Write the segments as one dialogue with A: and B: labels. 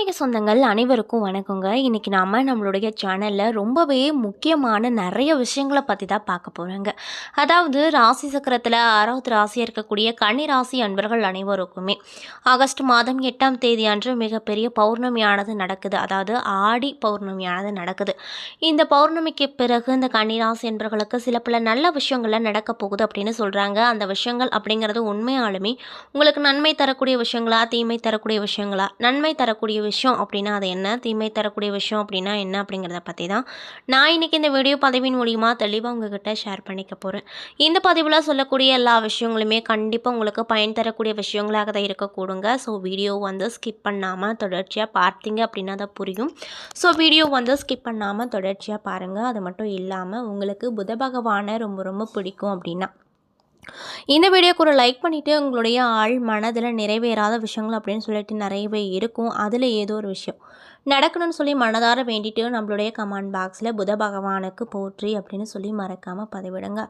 A: ஆன்மீக சொந்தங்கள் அனைவருக்கும் வணக்கங்க. இன்றைக்கி நாம் நம்மளுடைய சேனலில் ரொம்பவே முக்கியமான நிறைய விஷயங்களை பற்றி தான் பார்க்க போகிறோங்க அதாவது ராசி சக்கரத்தில் ஆறாவது ராசியாக இருக்கக்கூடிய கன்னி ராசி அன்பர்கள் அனைவருக்குமே ஆகஸ்ட் மாதம் எட்டாம் தேதி அன்று மிகப்பெரிய பௌர்ணமியானது நடக்குது. அதாவது ஆடி பௌர்ணமியானது நடக்குது. இந்த பௌர்ணமிக்கு பிறகு இந்த கன்னி ராசி அன்பர்களுக்கு சில பல நல்ல விஷயங்கள்லாம் நடக்க போகுது அப்படின்னு சொல்கிறாங்க அந்த விஷயங்கள் அப்படிங்கிறது உண்மையாலுமே உங்களுக்கு நன்மை தரக்கூடிய விஷயங்களா தீமை தரக்கூடிய விஷயங்களா? நன்மை தரக்கூடிய விஷயம் அப்படின்னா அது என்ன? தீமை தரக்கூடிய விஷயம் அப்படின்னா என்ன அப்படிங்கிறத பற்றி தான் நான் இன்றைக்கி இந்த வீடியோ பதிவின் மூலிமா தெளிவாக உங்ககிட்ட ஷேர் பண்ணிக்க போகிறேன் இந்த பதிவில் சொல்லக்கூடிய எல்லா விஷயங்களுமே கண்டிப்பாக உங்களுக்கு பயன் தரக்கூடிய விஷயங்களாக தான் இருக்கக்கூடுங்க. ஸோ வீடியோ வந்து ஸ்கிப் பண்ணாமல் தொடர்ச்சியாக பார்த்தீங்க அப்படின்னா தான் புரியும். ஸோ வீடியோ வந்து ஸ்கிப் பண்ணாமல் தொடர்ச்சியாக பாருங்கள் அது மட்டும் இல்லாமல் உங்களுக்கு புத பகவானை ரொம்ப ரொம்ப பிடிக்கும் அப்படின்னா இந்த வீடியோக்கு ஒரு லைக் பண்ணிவிட்டு உங்களுடைய ஆள் மனதில் நிறைவேறாத விஷயங்கள் அப்படின்னு சொல்லிட்டு நிறையவே இருக்கும். அதில் ஏதோ ஒரு விஷயம். நடக்கணும்னு சொல்லி மனதார வேண்டிட்டு நம்மளுடைய கமெண்ட் பாக்ஸில் புத பகவானுக்கு போற்றி அப்படின்னு சொல்லி மறக்காமல் பதிவிடுங்க.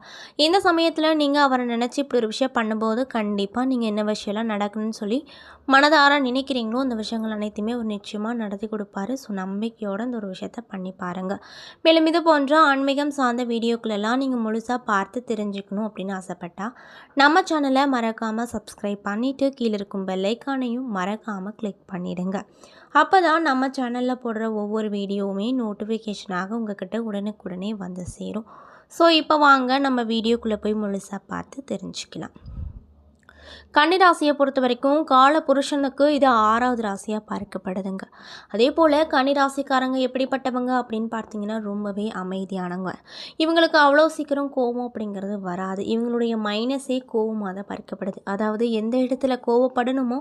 A: இந்த சமயத்தில் நீங்கள் அவரை நினச்சி இப்படி ஒரு விஷயம் பண்ணும்போது கண்டிப்பாக நீங்கள் என்ன விஷயம்லாம் நடக்கணும்னு சொல்லி மனதார நினைக்கிறீங்களோ அந்த விஷயங்கள் அனைத்துமே ஒரு நிச்சயமாக நடத்தி கொடுப்பாரு. ஸோ நம்பிக்கையோடு அந்த ஒரு விஷயத்த பண்ணி பாருங்கள் மேலும் இது போன்ற ஆன்மீகம் சார்ந்த வீடியோக்களெல்லாம் நீங்கள் முழுசாக பார்த்து தெரிஞ்சுக்கணும் அப்படின்னு ஆசைப்பட்டால் நம்ம சேனலை மறக்காமல் சப்ஸ்கிரைப் பண்ணிவிட்டு கீழே இருக்கும் பெல்லைக்கானையும் மறக்காமல் கிளிக் பண்ணிவிடுங்க அப்போ தான் நம்ம சேனலில் போடுற ஒவ்வொரு வீடியோவுமே நோட்டிஃபிகேஷனாக உங்கள்கிட்ட உடனுக்குடனே வந்து சேரும். ஸோ இப்போ வாங்க நம்ம வீடியோக்குள்ளே போய் முழுசாக பார்த்து தெரிஞ்சுக்கலாம். கன்னிராசியை பொறுத்த வரைக்கும் கால புருஷனுக்கு இது ஆறாவது ராசியாக பார்க்கப்படுதுங்க. அதே போல் கன்னிராசிக்காரங்க எப்படிப்பட்டவங்க அப்படின்னு பார்த்தீங்கன்னா ரொம்பவே அமைதியானவங்க. இவங்களுக்கு அவ்வளோ சீக்கிரம் கோபம் அப்படிங்கிறது வராது. இவங்களுடைய மைனஸே கோபமாக தான் பார்க்கப்படுது. அதாவது எந்த இடத்துல கோவப்படணுமோ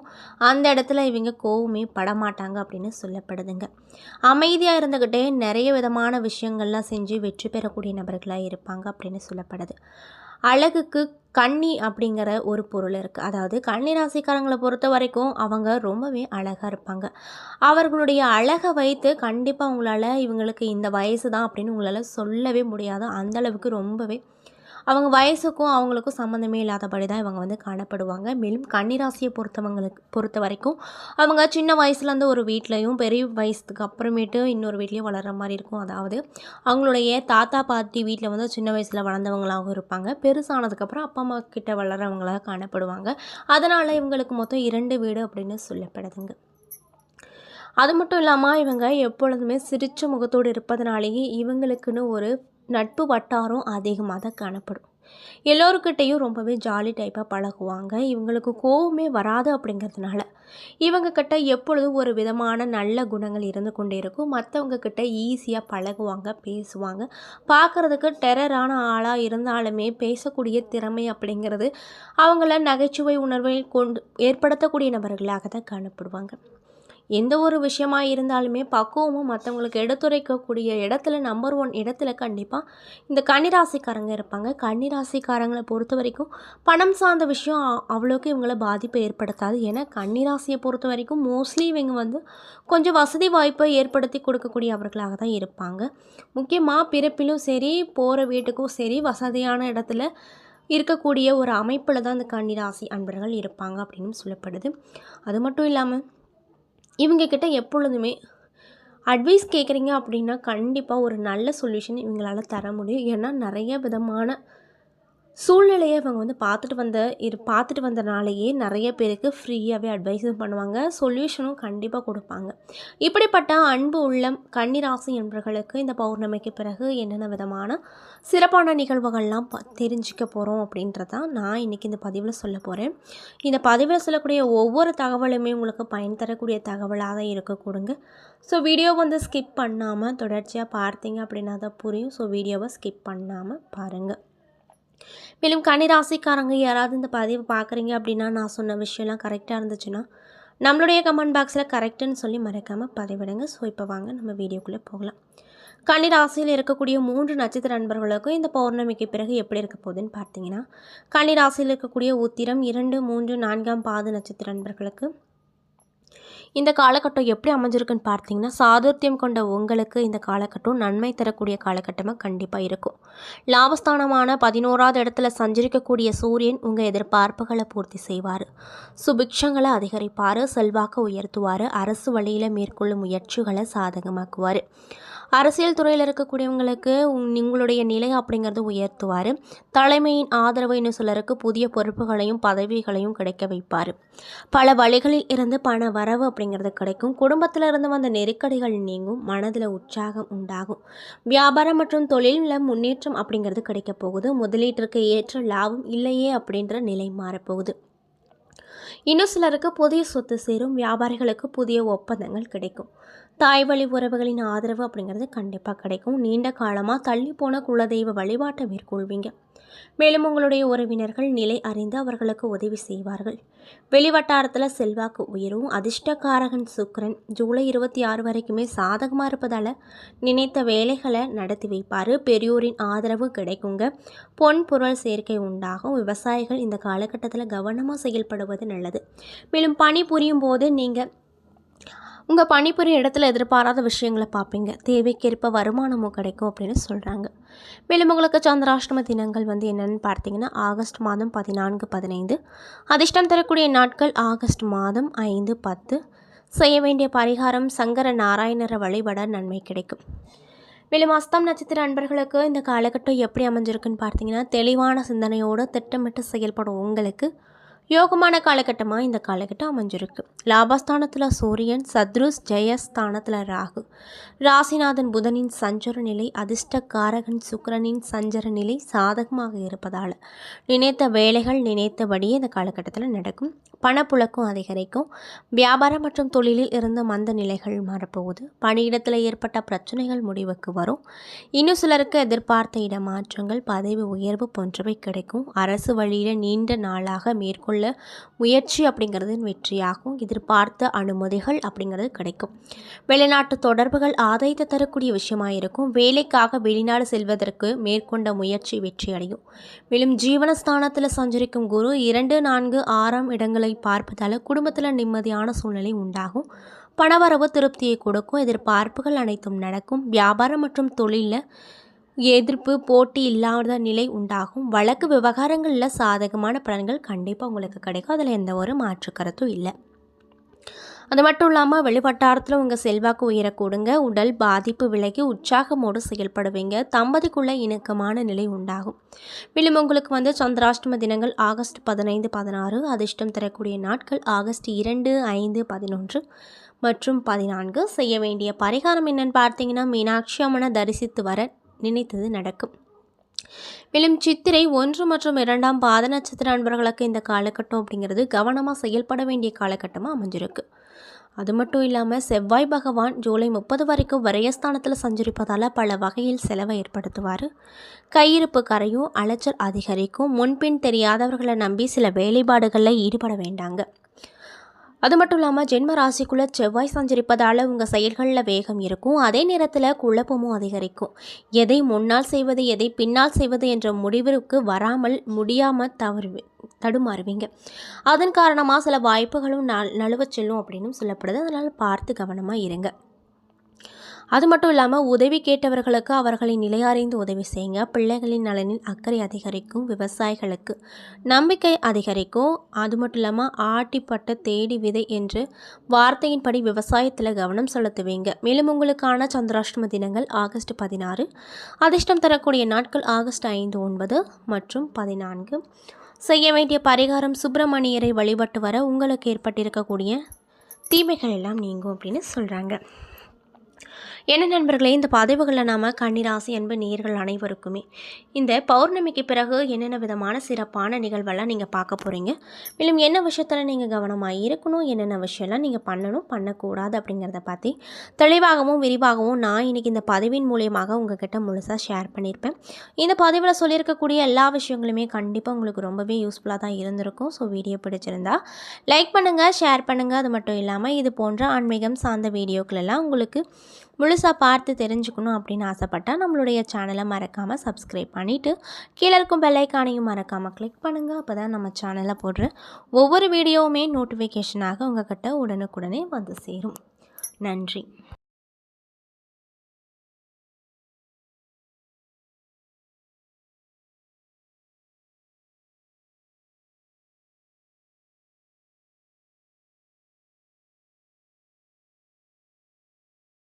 A: அந்த இடத்துல இவங்க கோவமே படமாட்டாங்க அப்படின்னு சொல்லப்படுதுங்க. அமைதியாக இருந்துக்கிட்டே நிறைய விதமான விஷயங்கள்லாம் செஞ்சு வெற்றி பெறக்கூடிய நபர்களாக இருப்பாங்க அப்படின்னு சொல்லப்படுது. அழகுக்கு கன்னி அப்படிங்கிற ஒரு பொருள் இருக்குது அதாவது கன்னி ராசிக்காரங்களை பொறுத்த வரைக்கும் அவங்க ரொம்பவே அழகாக இருப்பாங்க. அவர்களுடைய அழகை வைத்து கண்டிப்பாக உங்களால் இவங்களுக்கு இந்த வயசு தான் அப்படின்னு உங்களால் சொல்லவே முடியாது. அந்தளவுக்கு ரொம்பவே அவங்க வயசுக்கும் அவங்களுக்கும் சம்மந்தமே இல்லாதபடி தான் இவங்க வந்து காணப்படுவாங்க. மேலும் கன்னிராசியை பொறுத்தவங்களுக்கு பொறுத்த வரைக்கும் அவங்க சின்ன வயசுலேருந்து ஒரு வீட்லேயும் பெரிய வயசுக்கு அப்புறமேட்டு இன்னொரு வீட்லேயும் வளர்கிற மாதிரி இருக்கும். அதாவது அவங்களுடைய தாத்தா பாட்டி வீட்டில் வந்து சின்ன வயசில் வளர்ந்தவங்களாகவும் இருப்பாங்க. பெருசானதுக்கப்புறம் அப்பா அம்மா கிட்ட வளர்கிறவங்களாக காணப்படுவாங்க. அதனால் இவங்களுக்கு மொத்தம் இரண்டு வீடு அப்படின்னு சொல்லப்படுதுங்க. அது மட்டும் இல்லாமல் இவங்க எப்பொழுதுமே சிரித்த முகத்தோடு இருப்பதனாலேயே இவங்களுக்குன்னு ஒரு நட்பு வட்டாரம் அதிகமாக தான் காணப்படும். எல்லோருக்கிட்டேயும் ரொம்பவே ஜாலி டைப்பாக பழகுவாங்க. இவங்களுக்கு கோவமே வராது அப்படிங்கிறதுனால. இவங்க கிட்ட எப்பொழுதும் ஒரு விதமான நல்ல குணங்கள் இருந்து கொண்டே இருக்கும். மற்றவங்க கிட்ட ஈஸியாக பழகுவாங்க பேசுவாங்க. பார்க்குறதுக்கு டெரரான ஆளாக இருந்தாலுமே பேசக்கூடிய திறமை அப்படிங்கிறது அவங்கள நகைச்சுவை உணர்வை கொண்டு ஏற்படுத்தக்கூடிய நபர்களாக தான் காணப்படுவாங்க. எந்த ஒரு விஷயமா இருந்தாலுமே பக்குவமும் மற்றவங்களுக்கு எடுத்துரைக்கக்கூடிய இடத்துல நம்பர் ஒன் இடத்துல கண்டிப்பாக இந்த கன்னிராசிக்காரங்க இருப்பாங்க. கன்னிராசிக்காரங்களை பொறுத்த வரைக்கும் பணம் சார்ந்த விஷயம் அவ்வளோக்கு இவங்கள பாதிப்பை ஏற்படுத்தாது. ஏன்னா கன்னிராசியை பொறுத்த வரைக்கும் மோஸ்ட்லி இவங்க வந்து கொஞ்சம் வசதி வாய்ப்பை ஏற்படுத்தி கொடுக்கக்கூடிய அவர்களாக தான் இருப்பாங்க. முக்கியமாக பிறப்பிலும் சரி போகிற வீட்டுக்கும் சரி வசதியான இடத்துல இருக்கக்கூடிய ஒரு அமைப்பில் தான் இந்த கன்னிராசி அன்பர்கள் இருப்பாங்க அப்படின்னு சொல்லப்படுது. அது மட்டும் இல்லாமல் இவங்கக்கிட்ட எப்பொழுதுமே அட்வைஸ் கேட்குறீங்க அப்படின்னா கண்டிப்பாக ஒரு நல்ல சொல்யூஷன் இவங்களால் தர முடியும். ஏன்னா நிறைய விதமான சூழ்நிலையை இவங்க வந்து பார்த்துட்டு வந்த இரு பார்த்துட்டு வந்தனாலேயே நிறைய பேருக்கு ஃப்ரீயாகவே அட்வைஸும் பண்ணுவாங்க. சொல்யூஷனும் கண்டிப்பாக கொடுப்பாங்க. இப்படிப்பட்ட அன்பு உள்ளம் கன்னிராசி என்பவர்களுக்கு இந்த பௌர்ணமிக்கு பிறகு என்னென்ன விதமான சிறப்பான நிகழ்வுகள்லாம் ப தெரிஞ்சிக்க போகிறோம் அப்படின்றதான் நான் இன்றைக்கி இந்த பதிவில் சொல்ல போகிறேன் இந்த பதிவில் சொல்லக்கூடிய ஒவ்வொரு தகவலுமே உங்களுக்கு பயன் தரக்கூடிய தகவலாக தான் கொடுங்க. ஸோ வீடியோ வந்து ஸ்கிப் பண்ணாமல் தொடர்ச்சியாக பார்த்தீங்க அப்படின்னா தான் புரியும். ஸோ வீடியோவை ஸ்கிப் பண்ணாமல் பாருங்கள் மேலும் கன்னிராசிக்காரங்க யாராவது இந்த பதிவு பார்க்குறீங்க அப்படின்னா நான் சொன்ன விஷயம்லாம் கரெக்டாக இருந்துச்சுன்னா நம்மளுடைய கமெண்ட் பாக்ஸில் கரெக்டுன்னு சொல்லி மறக்காமல் பதிவிடுங்க. ஸோ இப்போ வாங்க நம்ம வீடியோக்குள்ளே போகலாம். கன்னிராசியில் இருக்கக்கூடிய மூன்று நட்சத்திர நண்பர்களுக்கும் இந்த பௌர்ணமிக்கு பிறகு எப்படி இருக்க போகுதுன்னு பார்த்தீங்கன்னா கன்னிராசியில் இருக்கக்கூடிய உத்திரம் இரண்டு மூன்று நான்காம் பாத நட்சத்திர நண்பர்களுக்கு இந்த காலகட்டம் எப்படி அமைஞ்சிருக்குன்னு பார்த்தீங்கன்னா சாதுர்த்தியம் கொண்ட உங்களுக்கு இந்த காலகட்டம் நன்மை தரக்கூடிய காலகட்டமாக கண்டிப்பாக இருக்கும். லாபஸ்தானமான பதினோராவது இடத்துல சஞ்சரிக்கக்கூடிய சூரியன் உங்கள் எதிர்பார்ப்புகளை பூர்த்தி செய்வார். சுபிக்ஷங்களை அதிகரிப்பார் செல்வாக்கை உயர்த்துவார் அரசு வழியில் மேற்கொள்ளும் முயற்சிகளை சாதகமாக்குவார். அரசியல் துறையில் இருக்கக்கூடியவங்களுக்கு உங்- உங்களுடைய நிலை அப்படிங்கிறது உயர்த்துவார். தலைமையின் ஆதரவு இன்னும் சிலருக்கு புதிய பொறுப்புகளையும் பதவிகளையும் கிடைக்க வைப்பார். பல வழிகளில் இருந்து பண வரவு அப்படிங்கிறது கிடைக்கும். குடும்பத்தில் இருந்து வந்த நெருக்கடிகள் நீங்கும். மனதில் உற்சாகம் உண்டாகும். வியாபாரம் மற்றும் தொழிலில் முன்னேற்றம் அப்படிங்கிறது கிடைக்க போகுது. முதலீட்டிற்கு ஏற்ற லாபம் இல்லையே அப்படின்ற நிலை மாறப்போகுது. இன்னும் சிலருக்கு புதிய சொத்து சேரும் வியாபாரிகளுக்கு புதிய ஒப்பந்தங்கள் கிடைக்கும். தாய் வழி உறவுகளின் ஆதரவு அப்படிங்கிறது கண்டிப்பாக கிடைக்கும். நீண்ட காலமாக தள்ளி போன குலதெய்வ வழிபாட்டை மேற்கொள்வீங்க. மேலும் உங்களுடைய உறவினர்கள் நிலை அறிந்து அவர்களுக்கு உதவி செய்வார்கள். வெளிவட்டாரத்தில் செல்வாக்கு உயரும். அதிர்ஷ்டக்காரகன் சுக்கரன் ஜூலை இருபத்தி ஆறு வரைக்குமே சாதகமாக இருப்பதால் நினைத்த வேலைகளை நடத்தி வைப்பார். பெரியோரின் ஆதரவு கிடைக்குங்க. பொன் பொருள் சேர்க்கை உண்டாகும். விவசாயிகள் இந்த காலகட்டத்தில் கவனமாக செயல்படுவது நல்லது. மேலும் பணி புரியும் போது நீங்கள் உங்கள் பணிபுரிய இடத்துல எதிர்பாராத விஷயங்களை பார்ப்பீங்க. தேவைக்கேற்ப வருமானமும் கிடைக்கும் அப்படின்னு சொல்கிறாங்க மேலும் உங்களுக்கு சந்திராஷ்டம தினங்கள் வந்து என்னென்னு பார்த்தீங்கன்னா ஆகஸ்ட் மாதம் பதினான்கு பதினைந்து. அதிர்ஷ்டம் தரக்கூடிய நாட்கள் ஆகஸ்ட் மாதம் ஐந்து பத்து. செய்ய வேண்டிய பரிகாரம் சங்கர நாராயணரை வழிபட நன்மை கிடைக்கும். மேலும் அஸ்தம் நட்சத்திர அன்பர்களுக்கு இந்த காலகட்டம் எப்படி அமைஞ்சிருக்குன்னு பார்த்தீங்கன்னா தெளிவான சிந்தனையோடு திட்டமிட்டு செயல்படும் உங்களுக்கு யோகமான காலகட்டமாக இந்த காலகட்டம் அமைஞ்சிருக்கு. லாபஸ்தானத்தில் சூரியன் சத்ருஸ் ஜெயஸ்தானத்தில் ராகு. ராசிநாதன் புதனின் சஞ்சர நிலை அதிர்ஷ்டக்காரகன் சுக்கிரனின் சஞ்சர நிலை சாதகமாக இருப்பதால் நினைத்த வேலைகள் நினைத்தபடியே இந்த காலகட்டத்தில் நடக்கும். பணப்புழக்கம் அதிகரிக்கும். வியாபாரம் மற்றும் தொழிலில் இருந்த மந்த நிலைகள் மாறப்போகுது. பணியிடத்தில் ஏற்பட்ட பிரச்சனைகள் முடிவுக்கு வரும். இன்னும் சிலருக்கு எதிர்பார்த்த இடமாற்றங்கள் பதவி உயர்வு போன்றவை கிடைக்கும். அரசு வழியில் நீண்ட நாளாக மேற்கொள்ள முயற்சி அப்படிங்கிறது வெற்றியாகும். எதிர்பார்த்த அனுமதிகள் அப்படிங்கிறது கிடைக்கும். வெளிநாட்டு தொடர்புகள் ஆதாயத்தை தரக்கூடிய விஷயமாக இருக்கும். வேலைக்காக வெளிநாடு செல்வதற்கு மேற்கொண்ட முயற்சி வெற்றியடையும். மேலும் ஜீவனஸ்தானத்தில் சஞ்சரிக்கும் குரு இரண்டு நான்கு ஆறாம் இடங்களை பார்ப்பதால் குடும்பத்தில் நிம்மதியான சூழ்நிலை உண்டாகும். பணவரவு திருப்தியை கொடுக்கும். எதிர்பார்ப்புகள் அனைத்தும் நடக்கும். வியாபாரம் மற்றும் தொழிலில் எதிர்ப்பு போட்டி இல்லாத நிலை உண்டாகும். வழக்கு விவகாரங்களில் சாதகமான பலன்கள் கண்டிப்பாக உங்களுக்கு கிடைக்கும். அதில் எந்த ஒரு மாற்று கருத்தும் இல்லை. அது மட்டும் இல்லாமல் வெளிவட்டாரத்தில் உங்கள் செல்வாக்கு உயரக்கூடுங்க உடல் பாதிப்பு விலகி உற்சாகமோடு செயல்படுவீங்க. தம்பதிக்குள்ள இணக்கமான நிலை உண்டாகும். மேலும் உங்களுக்கு வந்து சந்திராஷ்டம தினங்கள் ஆகஸ்ட் பதினைந்து பதினாறு அதிர்ஷ்டம் தரக்கூடிய நாட்கள் ஆகஸ்ட் இரண்டு ஐந்து பதினொன்று மற்றும் பதினான்கு. செய்ய வேண்டிய பரிகாரம் என்னன்னு பார்த்தீங்கன்னா மீனாட்சி அம்மனை தரிசித்து வர நினைத்தது நடக்கும். மேலும் சித்திரை ஒன்று மற்றும் இரண்டாம் பாத நட்சத்திர அன்பர்களுக்கு இந்த காலகட்டம் அப்படிங்கிறது கவனமாக செயல்பட வேண்டிய காலகட்டமாக அமைஞ்சிருக்கு. அது மட்டும் இல்லாமல் செவ்வாய் பகவான் ஜூலை முப்பது வரைக்கும் விரயஸ்தானத்தில் சஞ்சரிப்பதால் பல வகையில் செலவை ஏற்படுத்துவார். கையிருப்பு கரையும் அலைச்சல் அதிகரிக்கும். முன்பின் தெரியாதவர்களை நம்பி சில வேலைப்பாடுகளில் ஈடுபட வேண்டாங்க. அது மட்டும் இல்லாமல் ஜென்ம ராசிக்குள்ளே செவ்வாய் சஞ்சரிப்பதால் உங்கள் செயல்களில் வேகம் இருக்கும். அதே நேரத்தில் குழப்பமும் அதிகரிக்கும். எதை முன்னால் செய்வது எதை பின்னால் செய்வது என்ற முடிவிற்கு வராமல் முடியாமல் தவறு தடுமாறுவீங்க. அதன் காரணமாக சில வாய்ப்புகளும் நல் நழுவச் செல்லும் அப்படின்னு சொல்லப்படுது. அதனால் பார்த்து கவனமாக இருங்க. அது மட்டும் இல்லாமல் உதவி கேட்டவர்களுக்கு அவர்களின் நிலையறிந்து உதவி செய்யுங்க. பிள்ளைகளின் நலனில் அக்கறை அதிகரிக்கும் விவசாயிகளுக்கு நம்பிக்கை அதிகரிக்கும். அது மட்டும் இல்லாமல் ஆட்டிப்பட்ட தேடி விதை என்று வார்த்தையின்படி விவசாயத்தில் கவனம் செலுத்துவீங்க. மேலும் உங்களுக்கான சந்திராஷ்டம தினங்கள் ஆகஸ்ட் பதினாறு. அதிர்ஷ்டம் தரக்கூடிய நாட்கள் ஆகஸ்ட் ஐந்து ஒன்பது மற்றும் பதினான்கு. செய்ய வேண்டிய பரிகாரம் சுப்பிரமணியரை வழிபட்டு வர உங்களுக்கு ஏற்பட்டிருக்கக்கூடிய தீமைகள் எல்லாம் நீங்கும் அப்படின்னு சொல்கிறாங்க என்ன நண்பர்களே இந்த பதிவுகளில் நாம் கன்னிராசி அன்பு நேர்கள் அனைவருக்குமே இந்த பௌர்ணமிக்கு பிறகு என்னென்ன விதமான சிறப்பான நிகழ்வெல்லாம் நீங்கள் பார்க்க போகிறீங்க மேலும் என்ன விஷயத்தில் நீங்கள் கவனமாக இருக்கணும்? என்னென்ன விஷயம்லாம் நீங்கள் பண்ணணும்? பண்ணக்கூடாது அப்படிங்கிறத பற்றி தெளிவாகவும் விரிவாகவும் நான் இன்றைக்கி இந்த பதிவின் மூலியமாக உங்ககிட்ட முழுசாக ஷேர் பண்ணியிருப்பேன். இந்த பதிவில் சொல்லியிருக்கக்கூடிய எல்லா விஷயங்களுமே கண்டிப்பாக உங்களுக்கு ரொம்பவே யூஸ்ஃபுல்லாக தான் இருந்திருக்கும். ஸோ வீடியோ பிடிச்சிருந்தா லைக் பண்ணுங்கள் ஷேர் பண்ணுங்கள் அது மட்டும் இல்லாமல் இது போன்ற ஆன்மீகம் சார்ந்த வீடியோக்கள் எல்லாம் உங்களுக்கு முழுசாக பார்த்து தெரிஞ்சுக்கணும் அப்படின்னு ஆசைப்பட்டால் நம்மளுடைய சேனலை மறக்காமல் சப்ஸ்கிரைப் பண்ணிவிட்டு கீழே இருக்கும் பெல்லைக்கானையும் மறக்காமல் கிளிக் பண்ணுங்கள் அப்போ தான் நம்ம சேனலில் போடுற ஒவ்வொரு வீடியோவுமே நோட்டிஃபிகேஷனாக உங்ககிட்ட உடனுக்குடனே வந்து சேரும். நன்றி.